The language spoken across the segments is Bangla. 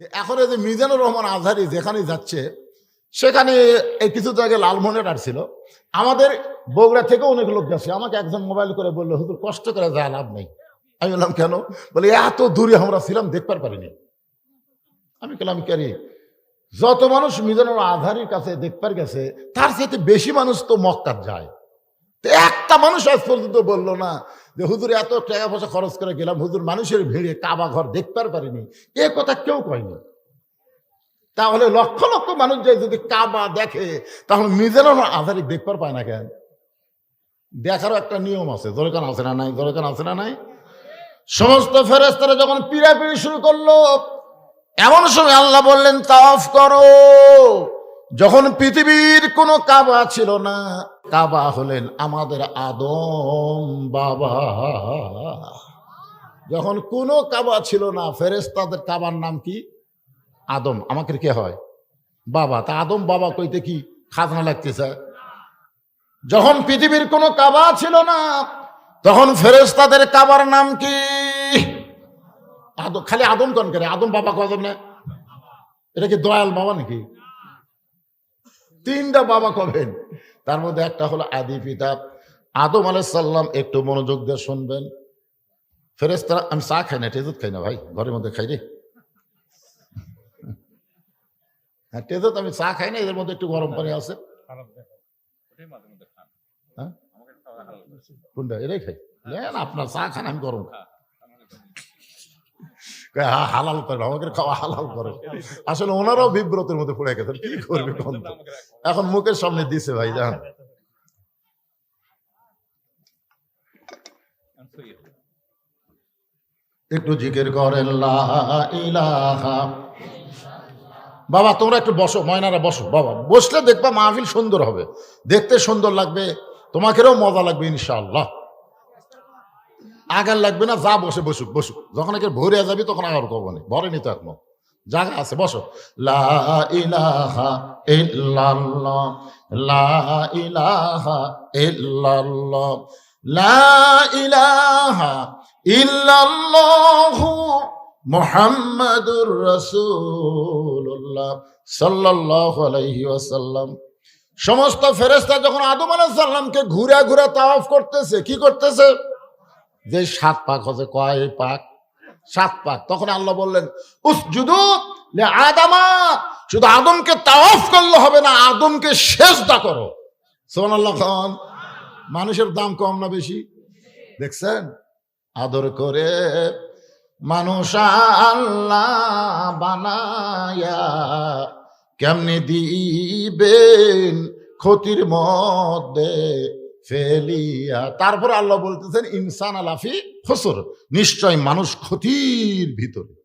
এখন এই যে মিজানুর রহমান আজহারি যেখানে যাচ্ছে, সেখানে এই কিছু জায়গায় লালমোহনের আসছিল। আমাদের বগুড়া থেকে অনেক লোক গেছে। আমাকে একজন মোবাইল করে বলল, হুজুর, কষ্ট করে যায় লাভ নেই। আমি বললাম, কেন? বলে, এত দূরে আমরা ছিলাম, দেখবার পারিনি। আমি বললাম কেরি যত মানুষ মিজানুর আজহারির কাছে দেখবার গেছে, তার সাথে বেশি মানুষ তো মক্কার যায়। একটা মানুষ আজ পর্যন্ত বলল না যে হুজুর এত টাকা পয়সা খরচ করে গেলাম, হুজুর মানুষের ভিড়ে কাবা ঘর দেখতে পারিনি। এ কথা কেউ কয়নি। তাহলে লক্ষ লক্ষ মানুষ যে যদি কাবা দেখে, তাহলে মিজানুর আধারি দেখবার পায় না কেন? দেখারও একটা নিয়ম আছে, দরকার আছে না নাই? দরকার আছে না নাই? সমস্ত ফেরেস্তারা যখন পিড়াপিড়ি শুরু করল, এমন সময় আল্লাহ বললেন তাফ করো। যখন পৃথিবীর কোনো কাবা ছিল না, কাবা হলেন আমাদের আদম বাবা। যখন কোনো কাবা ছিল না ফেরেস্তাদের কাবার নাম কি? আদম। আমাকে কে হয়? বাবা। তা আদম বাবা কইতে কি খাজনা লাগতেছে? যখন পৃথিবীর কোনো কাবা ছিল না, তখন ফেরেস্তাদের কাবার নাম কি? আদম। খালি আদম কন করে? আদম বাবা কদম না? এটা কি দয়াল বাবা নাকি? তিনটা বাবা কবেন? তার মধ্যে একটা হলো আদি পিতা। আদম আলাইসাল্লাম একটু মনোযোগ দিয়ে শুনবেন। ফেরেস্তারা আমি চা খাই না টেজুত খাই না ভাই, ঘরের মধ্যে খাই রে। হ্যাঁ টেজুত আমি চা খাই না, এদের মধ্যে একটু গরম পানি আছে। হ্যাঁ? কোনটা? এটাই খাই নেন, আপনার চা খান, আমি গরম খাই। খা, আমাকে তো- কয়, হ্যাঁ হালাল করে আমাকে খাওয়া হালাল করে আসলে ওনারাও বিব্রতের মধ্যে পড়ে গেছেন, কি করবে এখন মুখের সামনে দিছে ভাই আছি। একটু জিকির করেন বাবা, তোমরা একটু বসো, ময়নারা বসো, বাবা। বসলে দেখবা মাহফিল সুন্দর হবে, দেখতে সুন্দর লাগবে, তোমাকেও মজা লাগবে, ইনশাআল্লাহ। আগার লাগবে না, যা বসে বসুক বসুক। যখন একে ভরে যাবি, তখন আগার কব না। ভরেনি তো এখনও জায়গা আছে, বসো। লা ইলাহা ইল্লাল্লাহ, লা ইলাহা লা ইলাহা আলাইহি ওয়াসাল্লাম। সমস্ত ফেরেশতা যখন আদম আলাইহিস সালামকে ঘুরে ঘুরে তাওয়াফ করতেছে, কি করতেছে? যে সাত পাক হচ্ছে কয় পাক? সাত পাক। তখন আল্লাহ বললেন, উসজুদু লি আদামা, শুধু আদমকে তাওয়াফ করলে হবে না, আদমকে সেজদা করো। সুবহানাল্লাহ খান। মানুষের দাম কম না বেশি? দেখছেন? আদর করে মানুষ আল্লাহ বানায়া কেমনে দিবেন ক্ষতির মধ্যে ফেলিয়া। তারপর আল্লাহ বলতেছেন, ইনসান আলাফি ফসর নিশ্চয় মানুষ ক্ষতির ভিতরে।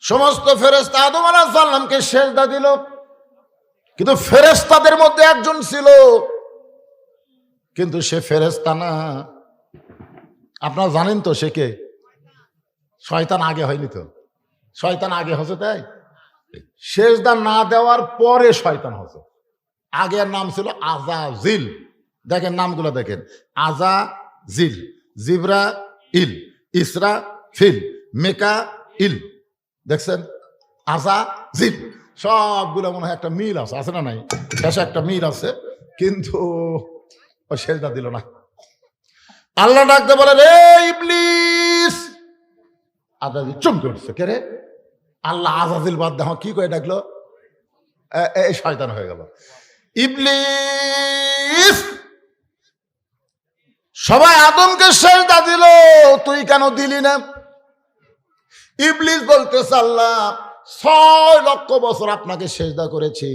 সমস্ত ফেরেস্তা আদম আলাহ সাল্লামকে সেজদা দিল। কিন্তু ফেরেস্তাদের মধ্যে একজন ছিল। কিন্তু সে ফেরেস্তা না। আপনারা জানেন তো সে কে? শয়তান আগে হয়নি তো। শয়তান আগে হচ্ছে তাই? শেষদা না দেওয়ার পরে শয়তান হচ্ছে আগের নাম ছিল আজাজিল। দেখেন নামগুলো দেখেন। আজা জিল জিবরা ইল ইসরা ফিল মেকা ইল দেখছেন? আজা জিল সবগুলো মনে হয় একটা মিল আছে আছে না নাই? শেষে একটা মিল আছে, কিন্তু ও শেষদা দিল না। আল্লাহ ডাকতে বলে রে ইবলিস! আজাদি চমকে উঠছে। কে রে? আল্লাহ আজাদিল বাদ দেখো কি করে ডাকলো? এই শয়তান হয়ে গেল। ইবলিস! সবাই আদমকে সেজদা দিল, তুই কেন দিলি না? ইবলিস বলতেছে, আল্লাহ, ছয় লক্ষ বছর আপনাকে সেজদা করেছি।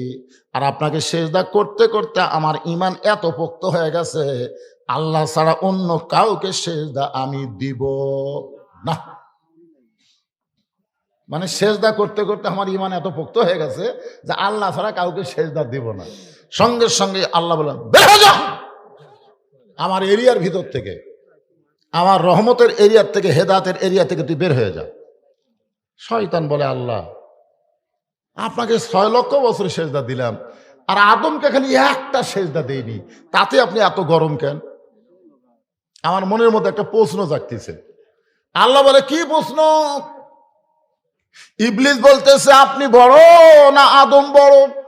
আর আপনাকে সেজদা করতে করতে আমার ইমান এত পোক্ত হয়ে গেছে। আল্লাহ ছাড়া অন্য কাউকে সেজদা আমি দিব না। মানে সেজদা করতে করতে আমার ইমান এত পোক্ত হয়ে গেছে যে আল্লাহ ছাড়া কাউকে সেজদা দিব না। সঙ্গে সঙ্গে আল্লাহ বলেন বের হয়ে যাও! আমার এরিয়ার ভিতর থেকে, আমার রহমতের এরিয়ার থেকে হেদাতের এরিয়া থেকে তুই বের হয়ে যা। শয়তান বলে, আল্লাহ, আপনাকে ছয় লক্ষ বছর সেজদা দিলাম, আর আদমকে খালি একটা সেজদা দেয়নি তাতে আপনি এত গরম কেন? আমার মনের মধ্যে একটা প্রশ্ন জাগতেছে। আল্লাহ বলে, কি প্রশ্ন? ইবলিস বলতেছে, আপনি বড় না আদম বড়?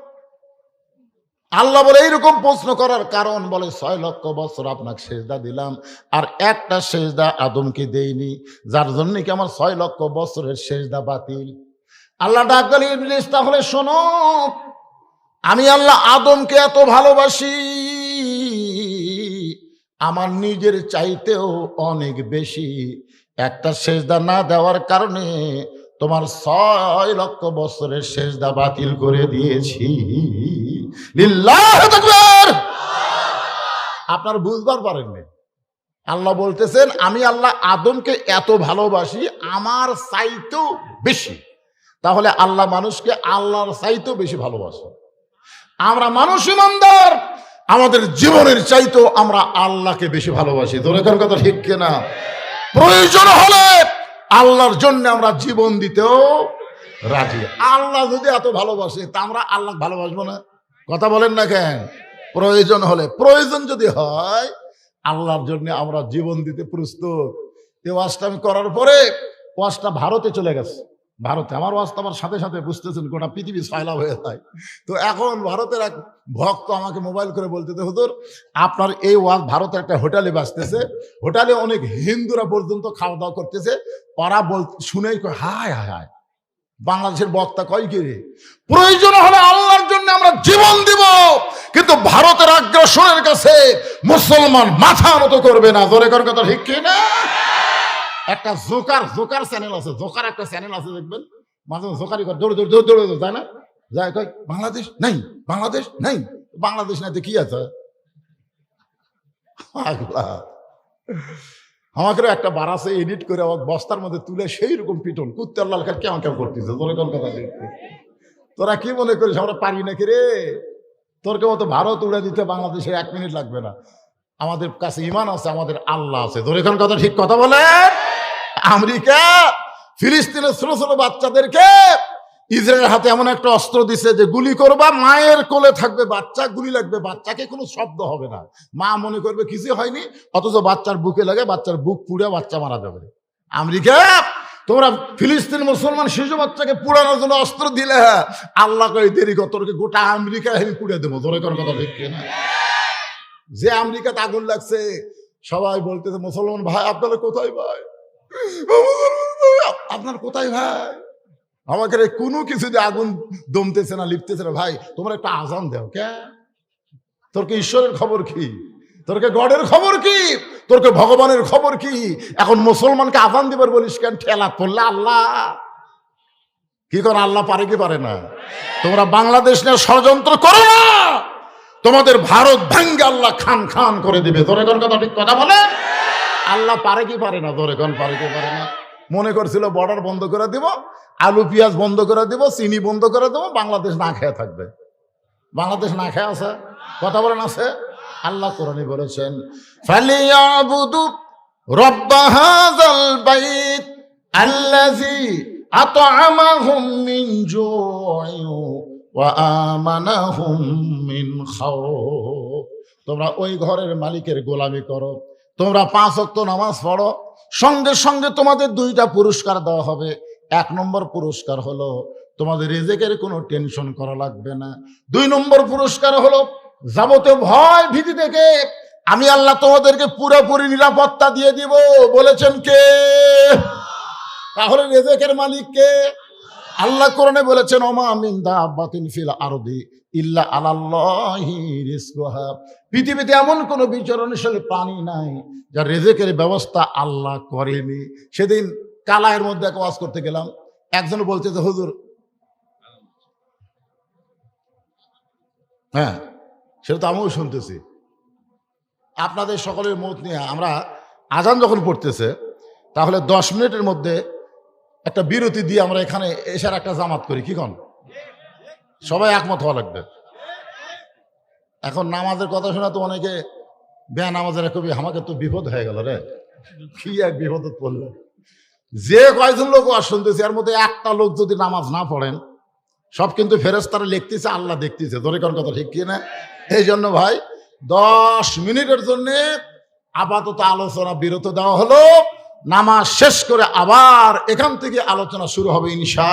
আল্লাহ বলে, এইরকম প্রশ্ন করার কারণ বলে, ছয় লক্ষ বছর আপনাকে সেজদা দিলাম, আর একটা সেজদা আদমকে দেইনি, যার জন্য কি আমার ছয় লক্ষ বছরের সেজদা বাতিল আল্লাহ ডাক গেল ইবলিস, তাহলে শোনো, আমি আল্লাহ আদমকে এত ভালোবাসি, আমার নিজের চাইতেও অনেক বেশি একটা সেজদা না দেওয়ার কারণে তোমার ছয় লক্ষ বছরের সেজদা বাতিল করে দিয়েছি! আপনার বুঝবার পারেননি আল্লাহ বলতেছেন, আমি আল্লাহ আদমকে এত ভালোবাসি, আমার চাইতেও বেশি। তাহলে আল্লাহ মানুষকে আল্লাহর চাইতেও বেশি ভালোবাসে। আমরা মানুষ ইমানদার, আমাদের জীবনের চাইতেও আমরা আল্লাহকে বেশি ভালোবাসি। এখন কথা ঠিক কিনা? প্রয়োজন হলে আল্লাহর জন্য আমরা জীবন দিতেও রাজি। আল্লাহ যদি এত ভালোবাসে, তা আমরা আল্লাহ ভালোবাসবো না। কথা বলেন না কেন? প্রয়োজন হলে। প্রয়োজন যদি হয়, আল্লাহর জন্য আমরা জীবন দিতে প্রস্তুত। এই ওয়াজটা আমি করার পরে ওয়াজটা ভারতে চলে গেছে। ভারতে। আমার ওয়াজটা আমার সাথে সাথে বুঝতেছেন, গোটা পৃথিবী সাইলা হয়ে যায়। তো এখন ভারতের এক ভক্ত আমাকে মোবাইল করে বলতেছে হুজুর, আপনার এই ওয়াজ ভারতের একটা হোটেলে বাঁচতেছে হোটেলে অনেক হিন্দুরা পর্যন্ত খাওয়া দাওয়া করতেছে। ওরা বল শুনেই হায় হায় হায়। বাংলাদেশের বক্তা কয় কি রে? প্রয়োজন হলে আল্লাহর জন্য আমরা জীবন দিব, কিন্তু ভারতের আগ্রাসনের কাছে মুসলমান মাথা মতো করবে না। জোরে কর কথা ঠিক কি না? একটা জোকার জোকার চ্যানেল আছে, জোকার একটা চ্যানেল আছে দেখবেন। মাঝে জোকারি করে, দৌড়ে দৌড়ে দৌড়ে দৌড়ে তাই না? যায়, কয়, বাংলাদেশ? নেই বাংলাদেশ নেই। বাংলাদেশ নাই, তো কি আছে? পাগলা। আমাকে একটা বারাসে এডিট করে আমার বস্তার মধ্যে তুলে সেই রকম পিটন। কুত্তার লাল কার কেমন কেমন করতেছে? তোরা কোন কথা দেখতে তোরা কি মনে করিস, আমরা পারি নাকি রে? তোর কে মতো ভারত উড়ে দিতে বাংলাদেশে এক মিনিট লাগবে না। আমাদের কাছে ইমান আছে, আমাদের আল্লাহ আছে। তোর এখন কথা ঠিক কথা বলে? আমেরিকা, ফিলিস্তিনের ছোট ছোট বাচ্চাদেরকে ইসরায়েলের হাতে এমন একটা অস্ত্র দিছে যে গুলি করবা, মায়ের কোলে থাকবে বাচ্চা, গুলি লাগবে বাচ্চাকে, কোনো শব্দ হবে না। মা মনে করবে কিছু হয়নি, অথচ বাচ্চার বুকে লাগে, বাচ্চার বুক পুড়ে বাচ্চা মারা যাবে। আমেরিকা, তোমরা ফিলিস্তিন মুসলমান শিশু বাচ্চাকে পুরানোর জন্য অস্ত্র দিলে হ্যাঁ। আল্লাহ কই দেরি কর, তোরকে গোটা আমেরিকা আমি পুড়ে দেবো। ধরে কোন কথা ঠিক না যে আমেরিকাতে আগুন লাগছে, সবাই বলতেছে, মুসলমান ভাই, আপনারা কোথায় ভাই, আপনার কোথায় ভাই? আমাকে কোনো কিছু দিয়ে আগুন দমতেছে না, লিপতেছে না। ভাই, তোমরা একটা আজান দাও, কে? তোর কি ঈশ্বরের খবর কি? তোর কে গডের খবর কি? তোর কে ভগবানের খবর কি? এখন মুসলমানকে আজান দিবার বলিস কেন? ঠেলা করলে আল্লাহ। কি করে আল্লাহ পারে কি পারে না? তোমরা বাংলাদেশ নিয়ে ষড়যন্ত্র করো না। তোমাদের ভারত ভাঙ্গে আল্লাহ খান খান করে দিবে। তোরে কোন কথা ঠিক কথা বলে? আল্লাহ পারে কি পারে না? তোরে কোন পারে কি পারে না? মনে করছিল বর্ডার বন্ধ করে দিব, আলু, পেঁয়াজ বন্ধ করে দিব, চিনি বন্ধ করে দেবো, বাংলাদেশ না খেয়ে থাকবে। বাংলাদেশ না খেয়ে আছে? কথা বলেন আছে? আল্লাহ কোরআনে বলেছেন তোমরা ওই ঘরের মালিকের গোলামি করো। তোমরা পাঁচ ওয়াক্ত নামাজ পড়ো। সঙ্গে সঙ্গে তোমাদের দুইটা পুরস্কার দেওয়া হবে। এক নম্বর পুরস্কার হলো, তোমাদের রেজেকের কোনো টেনশন করা লাগবে না। দুই নম্বর পুরস্কার হলো, যাবতীয় ভয় ভীতি থেকে আমি আল্লাহ তোমাদেরকে পুরোপুরি নিরাপত্তা দিয়ে দিব। বলেছেন কে? তাহলে রেজেকের মালিক কে? আল্লাহ কোরআনে বলেছেন, ওমা মিন দাব্বাতিন ফিল আরদি। ইল্লা আলাল্লাহি রিজকুহা। পৃথিবীতে এমন কোন বিচরণশীল প্রাণী নাই, যার রেজেকের ব্যবস্থা আল্লাহ করেনি। সেদিন কালায়ের মধ্যে এক ওয়াজ করতে গেলাম। একজন বলছে যে, হুজুর হ্যাঁ সেটা তো আমিও শুনতেছি। আপনাদের সকলের মত নিয়ে আমরা আজান যখন পড়তেছে, তাহলে দশ মিনিটের মধ্যে একটা বিরতি দিয়ে আমরা এখানে এসার একটা জামাত করি। কি কন? সবাই একমত হওয়া লাগবে। এখন নামাজের কথা শোনা তো অনেকে বেয়া নামাজের কবি, আমাকে তো বিপদ হয়ে গেল রে। কি এক বিপদ পড়ল। যে কয়জন লোক আর শুনতেছে, এর মধ্যে একটা লোক যদি নামাজ না পড়েন, সব কিন্তু ফেরেস তারা লিখতেছে, আল্লাহ দেখতেছে। ধরে কোন কথা ঠিক কি না এই জন্য ভাই, দশ মিনিটের জন্য আপাতত আলোচনা বিরত দেওয়া হলো। নামাজ শেষ করে আবার এখান থেকে আলোচনা শুরু হবে ইনশা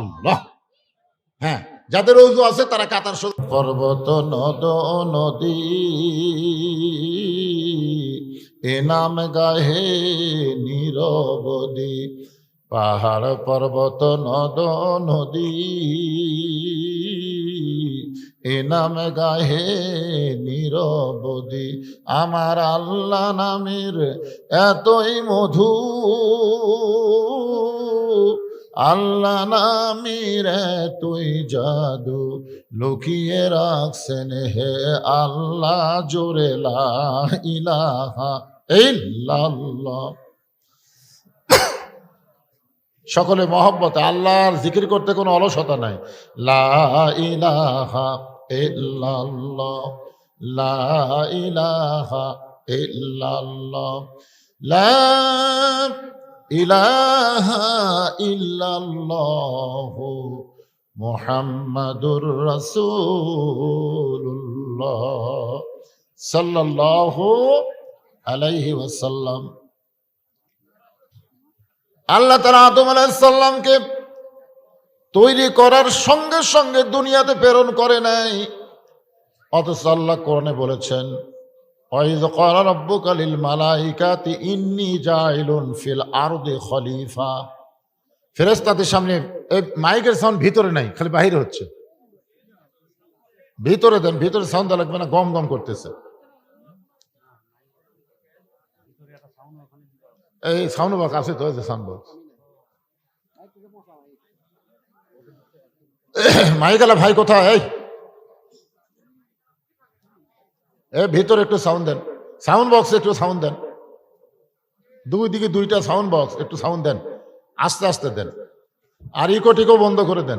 আল্লাহ। হ্যাঁ যাদের অজু আছে তারা কাতার পর্বত, নদ, নদী, এ নাম গাহে নীরবদি পাহাড়, পর্বত, নদ, নদী, এ নাম গাহে নীরবদি আমার আল্লাহ নামের এতই মধু আল্লাহ নামের তুই জাদু লুকিয়ে রাখছেন। হে আল্লাহ, জোরে সকলে মহব্বত, আল্লাহর জিকির করতে কোনো অলসতা নাই। লা লা লা ইলাহা ইল্লাল্লাহ মুহাম্মাদুর রাসূলুল্লাহ সাল্লাল্লাহু আলাইহি ওয়াসাল্লাম। আল্লাহ তালা আদম আলাইসাল্লামকে তৈরি করার সঙ্গে সঙ্গে দুনিয়াতে প্রেরণ করে নাই। অথচ আল্লাহ কোরআনে বলেছেন ক্বালা রাব্বুকা লিল মালাইকাতি ইন্নী জাইলুন ফিল আরদি খলিফা ফেরেশতাদের সামনে মাইকের সাউন্ড ভিতরে নাই, খালি বাহিরে হচ্ছে। ভিতরে দেন, ভিতরে সাউন্ড লাগবে না, গম গম করতেছে। এই সাউন্ড বক্স আছে তো সাউন্ড বক্স মাইকালা ভাই কোথায়? এই এ, ভিতরে একটু সাউন্ড দেন। সাউন্ড বক্স একটু সাউন্ড দেন। দুই দিকে দুইটা সাউন্ড বক্স একটু সাউন্ড দেন। আস্তে আস্তে দেন। আর ইকো টিকো বন্ধ করে দেন।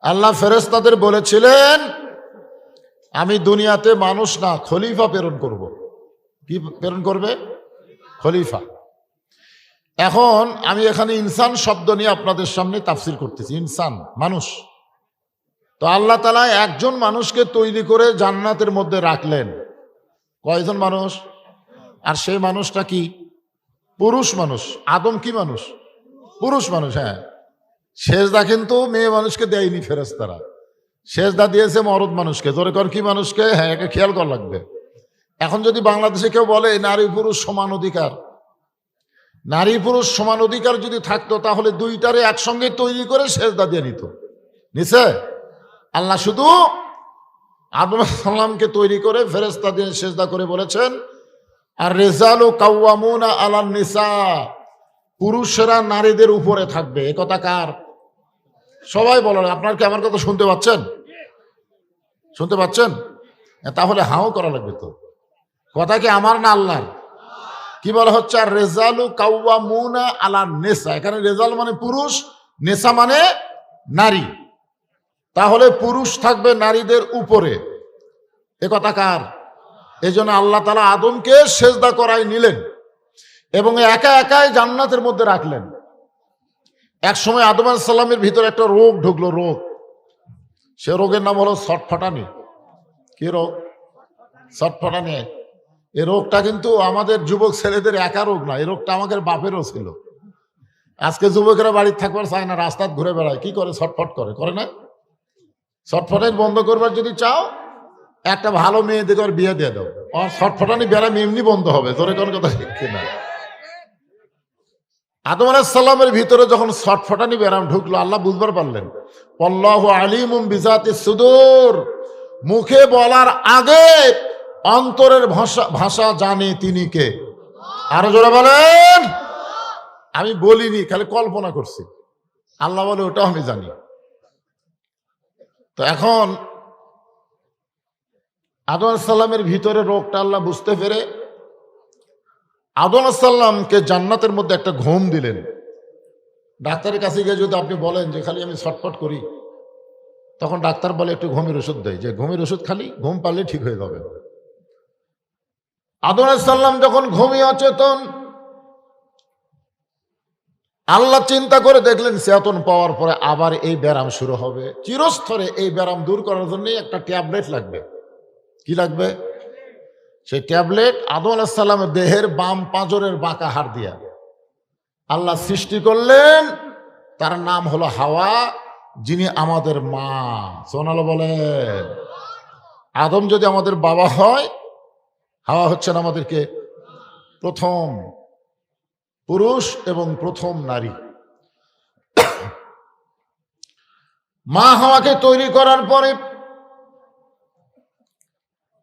আল্লাহ ফেরেস্তাদের বলেছিলেন, আমি দুনিয়াতে মানুষ না, খলিফা প্রেরণ করব। কি প্রেরণ করবে? খলিফা। এখন আমি এখানে ইনসান শব্দ নিয়ে আপনাদের সামনে তাফসির করতেছি। ইনসান, মানুষ। তো আল্লাহ তালা একজন মানুষকে তৈরি করে জান্নাতের মধ্যে রাখলেন। কয়জন মানুষ? আর সেই মানুষটা কি? পুরুষ মানুষ। আদম কি মানুষ? পুরুষ মানুষ হ্যাঁ। শেষদা কিন্তু মেয়ে মানুষকে দেয়নি ফেরেস্তারা শেষদা দিয়েছে মরদ মানুষকে। জোরে কর, কি মানুষকে? হ্যাঁ একে খেয়াল করা লাগবে। এখন যদি বাংলাদেশে কেউ বলে নারী পুরুষ সমান অধিকার। নারী পুরুষ সমান অধিকার যদি থাকতো, তাহলে দুইটারে একসঙ্গে তৈরি করে সেজদা দিয়ে নিত। নিছে? আল্লাহ শুধু আদম সাল্লামকে তৈরি করে ফেরেস্তা দিয়ে সেজদা করে বলেছেন আর রেজালু কাউয়ামুনা আলান নিসা পুরুষেরা নারীদের উপরে থাকবে। এ কথা কার? সবাই বলেন আপনার কি আমার কথা শুনতে পাচ্ছেন? শুনতে পাচ্ছেন? তাহলে হাও করা লাগবে তো। কথা কি আমার না আল্লাহর? কি বলা হচ্ছে? আর রেজালু কাউয়া মুনা আলা নেসা। এখানে রেজাল মানে পুরুষ নেশা মানে নারী। তাহলে পুরুষ থাকবে নারীদের উপরে। এ কথা কার? এই জন্য আল্লাহ তালা আদমকে সেজদা করাই নিলেন এবং একা একাই জান্নাতের মধ্যে রাখলেন। এক সময় আদম সাল্লামের ভিতরে একটা রোগ ঢুকলো, রোগ। সে রোগের নাম হলো ছটফটানি। কি রোগ? ছটফটানি। এই রোগটা কিন্তু আমাদের যুবক ছেলেদের একা রোগ না এই রোগটা আমাদের বাপেরও ছিল। আজকে যুবকেরা বাড়ির থাকবার চায় না, রাস্তায় ঘুরে বেড়ায়। কি করে? ছটফট করে। করে না? ছটফটাই বন্ধ করবার যদি চাও, একটা ভালো মেয়ে দেখে ওর বিয়ে দিয়ে দাও। আর ছটফটানি ব্যারাম এমনি বন্ধ হবে তোর কোন কথা ঠিক না। আদম আলাহিসাল্লামের ভিতরে যখন ছটফটানি ব্যারাম ঢুকলো, আল্লাহ বুঝবার পারলেন পল্লাহ আলিমুম বিজাতি সুদূর। মুখে বলার আগে অন্তরের ভাষা ভাষা জানে তিনি কে। আরও জোরে বলেন। আমি বলিনি, খালি কল্পনা করছি। আল্লাহ বলে, ওটাও আমি জানি। তো এখন আদম সাল্লামের ভিতরে রোগটা আল্লাহ বুঝতে পেরে আদম সাল্লামকে জান্নাতের মধ্যে একটা ঘুম দিলেন। ডাক্তারের কাছে গিয়ে যদি আপনি বলেন যে, খালি আমি ছটফট করি, তখন ডাক্তার বলে, একটু ঘুমের ওষুধ দেয় যে, ঘুমের ওষুধ খালি, ঘুম পারলে ঠিক হয়ে যাবে। আদম সাল্লাম যখন ঘুমিয়ে অচেতন আল্লাহ চিন্তা করে দেখলেন চেতন পাওয়ার পরে আবার এই ব্যায়াম শুরু হবে। চিরস্তরে এই ব্যায়াম দূর করার জন্য একটা ট্যাবলেট লাগবে। কি লাগবে? সেই ট্যাবলেট আদম আলাহিসাল্লামের দেহের বাম পাঁজরের বাঁকা হাড় দিয়া। আল্লাহ সৃষ্টি করলেন, তার নাম হলো হাওয়া, যিনি আমাদের মা। সোনালো বলেন। আদম যদি আমাদের বাবা হয়, হাওয়া হচ্ছেন আমাদেরকে প্রথম পুরুষ এবং প্রথম নারী। মা হাওয়াকে তৈরি করার পরে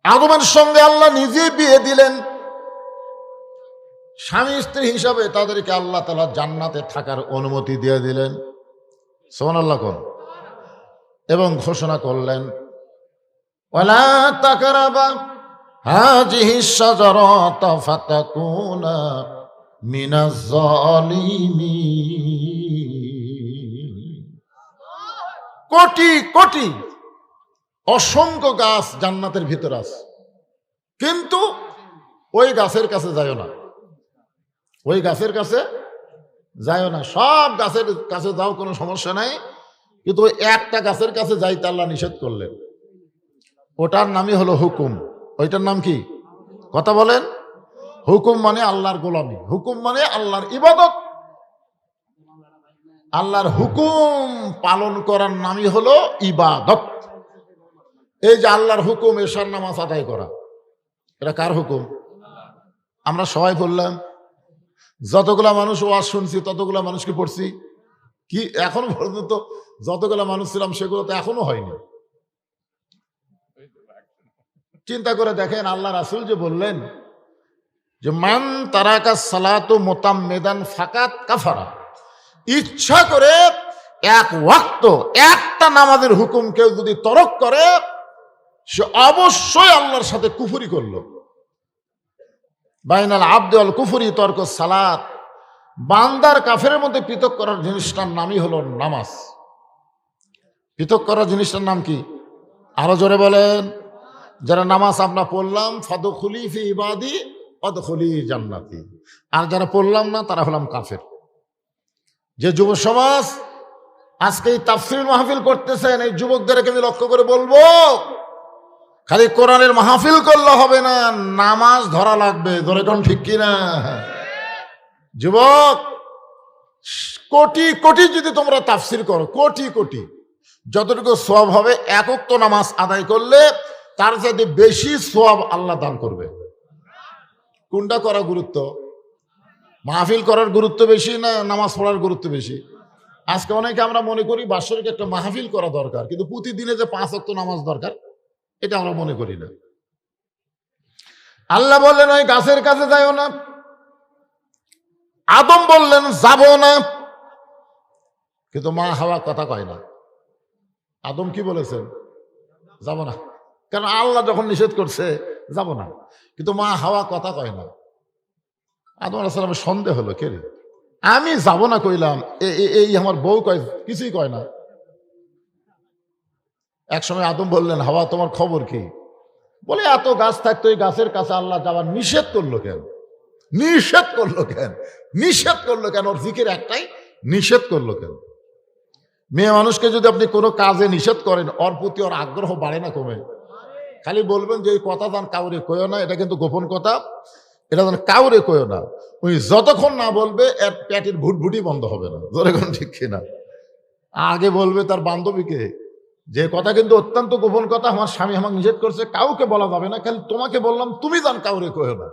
আদমের সঙ্গে আল্লাহ নিজে বিয়ে দিলেন। স্বামী স্ত্রী হিসাবে তাদেরকে আল্লাহ তালা জান্নাতে থাকার অনুমতি দিয়ে দিলেন। সোমান আল্লাহ কোন? এবং ঘোষণা করলেন, ওয়ালা তাকারাবা হাজিহি ফাতাকুনা। জালিমিন কোটি কোটি অসংখ্য গাছ জান্নাতের ভিতর আছে। কিন্তু ওই গাছের কাছে যায় না। ওই গাছের কাছে যায় না। সব গাছের কাছে যাও, কোনো সমস্যা নাই। কিন্তু ওই একটা গাছের কাছে যাইতে আল্লাহ নিষেধ করলেন। ওটার নামই হলো হুকুম। ওইটার নাম কি? কথা বলেন। হুকুম মানে আল্লাহর গোলামি, হুকুম মানে আল্লাহর ইবাদত। আল্লাহর হুকুম পালন করার নামই হলো ইবাদত। এই যে আল্লাহর হুকুম এশার নামাজ আদায় করা, এটা কার হুকুম? আমরা সবাই বললাম, যতগুলা মানুষ ওয়াজ শুনছি, ততগুলা মানুষকে পড়ছি, কি এখনও পর্যন্ত যতগুলা মানুষ ছিলাম, সেগুলো তো এখনও হয়নি। চিন্তা করে দেখেন, আল্লাহ রাসুল যে বললেন যে, মান তারাকা সালাতু মোতাম মেদান ফাকাত কাফারা। ইচ্ছা করে এক ওয়াক্ত, একটা নামাজের হুকুম কেউ যদি তরক করে, সে অবশ্যই আল্লাহর সাথে কুফুরি করল। বাইনাল আব্দুল কুফুরি তর্ক সালাত। বান্দার কাফের মধ্যে পৃথক করার জিনিসটার নামই হলো নামাজ। পৃথক করার জিনিসটার নাম কি? আরও জোরে বলেন। যারা নামাজ আমরা পড়লাম ফাদু খুলিফি ইবাদি অদ খুলি জান্নাতি। আর যারা পড়লাম না, তারা হলাম কাফের। যে যুব সমাজ আজকে এই তাফসিল মাহফিল করতেছেন, এই যুবকদেরকে আমি লক্ষ্য করে বলব, খালি কোরআনের মাহফিল করলে হবে না, নামাজ ধরা লাগবে। ধরে কোন ঠিক কিনা? যুবক, কোটি কোটি যদি তোমরা তাফসির করো, কোটি কোটি, যতটুকু সব হবে একক তো নামাজ আদায় করলে তার সাথে বেশি সব আল্লাহ দান করবে। কোনটা করা গুরুত্ব। মাহফিল করার গুরুত্ব বেশি না নামাজ পড়ার গুরুত্ব বেশি? আজকে অনেকে আমরা মনে করি বাৎসরিক একটা মাহফিল করা দরকার, কিন্তু প্রতিদিনে যে পাঁচ অক্ত নামাজ দরকার, এটা আমরা মনে করি না। আল্লাহ বললেন, ওই গাছের কাছে যাইও না। আদম বললেন, যাব না। কিন্তু মা হাওয়া কথা কয় না। আদম কি বলেছেন? যাব না। কারণ আল্লাহ যখন নিষেধ করছে যাব না। কিন্তু মা হাওয়া কথা কয় না। আদম আলাহিসাল্লামের সন্দেহ হলো, কে রে? আমি যাব না কইলাম এই আমার বউ কয়, কিছুই কয় না। একসময় আদম বললেন, হাওয়া, তোমার খবর কি? বলে, এত গাছ থাকতো, এই গাছের কাছে আল্লাহ যাওয়ার নিষেধ করল কেন? নিষেধ করল কেন? নিষেধ করল কেন? ওর জিকের একটাই, নিষেধ করল কেন? মেয়ে মানুষকে যদি আপনি কোনো কাজে নিষেধ করেন, ওর প্রতি ওর আগ্রহ বাড়ে না কমে। খালি বলবেন যে এই কথা দান কাউরে কয়ো না এটা কিন্তু গোপন কথা। এটা যেন কাউরে কয়ো না। উনি যতক্ষণ না বলবে এর প্যাটির ভুটভুটি বন্ধ হবে না। যতক্ষণ ঠিক কিনা? আগে বলবে তার বান্ধবীকে যে কথা কিন্তু অত্যন্ত গোপন কথা আমার স্বামী আমাকে নিষেধ করছে কাউকে বলা যাবে না খালি তোমাকে বললাম তুমি যান কাউরে কয়ো না।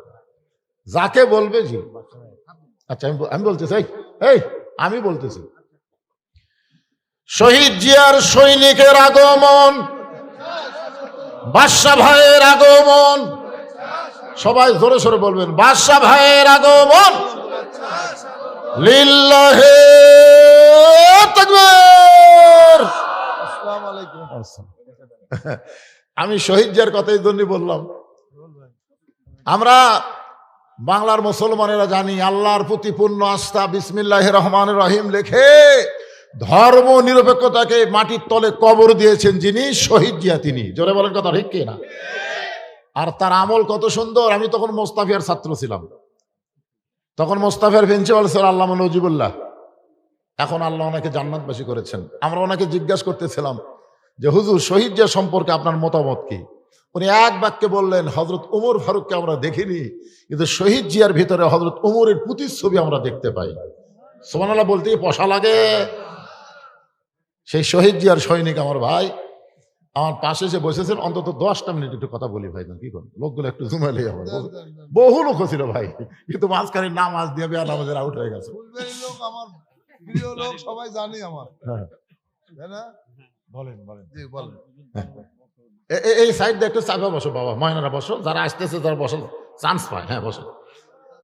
যাকে বলবে জি আচ্ছা আমি আমি বলতেছি এই, এই আমি বলতেছি। শহীদ জিয়ার সৈনিকের আগমন বাদশা ভাইয়ের আগমন। সবাই জোরে সোরে বলবেন বাদশা ভাইয়ের আগমন। লিল্লাহে তাকবীর। আমি শহীদ জিয়ার কথা এই জন্যই বললাম। আমরা বাংলার মুসলমানেরা জানি, আল্লাহর প্রতি পূর্ণ আস্থা বিসমিল্লাহ রহমান রহিম লেখে। ধর্ম নিরপেক্ষতাকে মাটির তলে কবর দিয়েছেন যিনি, শহীদ জিয়া তিনি। জোরে বলেন কথা ঠিক কি না আর তার আমল কত সুন্দর, আমি তখন মোস্তাফিয়ার ছাত্র ছিলাম। তখন মোস্তাফিয়ার প্রিন্সিপাল ছিল আল্লাহ নজিবুল্লাহ। এখন আল্লাহ ওনাকে জান্নাতবাসী করেছেন। আমরা ওনাকে জিজ্ঞাসা করতেছিলাম যে, হুজুর, শহীদ জিয়া সম্পর্কে আপনার মতামত কি? উনি এক বাক্যে বললেন হজরত উমর ফারুককে আমরা দেখিনি, কিন্তু শহীদ জিয়ার ভিতরে হজরত উমরের প্রতিচ্ছবি আমরা দেখতে পাই। সোমানাল্লাহ বলতেই পশা লাগে। সেই শহীদ জিয়ার সৈনিক আমার ভাই। আমার পাশে যে বসেছেন অন্তত দশটা মিনিট একটু কথা বলি ভাই কি করেন লোকগুলো একটু জুমাইলেই আমার বহু লোক ছিল ভাই কিন্তু মাঝখানে নামাজ দিয়ে বেয়া নামাজের আউট হয়ে গেছে। লোক আমার প্রিয় লোক সবাই জানি আমার। হ্যাঁ। তাই না? বলেন বলেন। জি বলেন। এ- এ- এই সাইড দিয়ে একটু চাপে বসো বাবা ময়নারা বসো যারা আসতেছে যারা বসো চান্স পায়। হ্যাঁ বসো।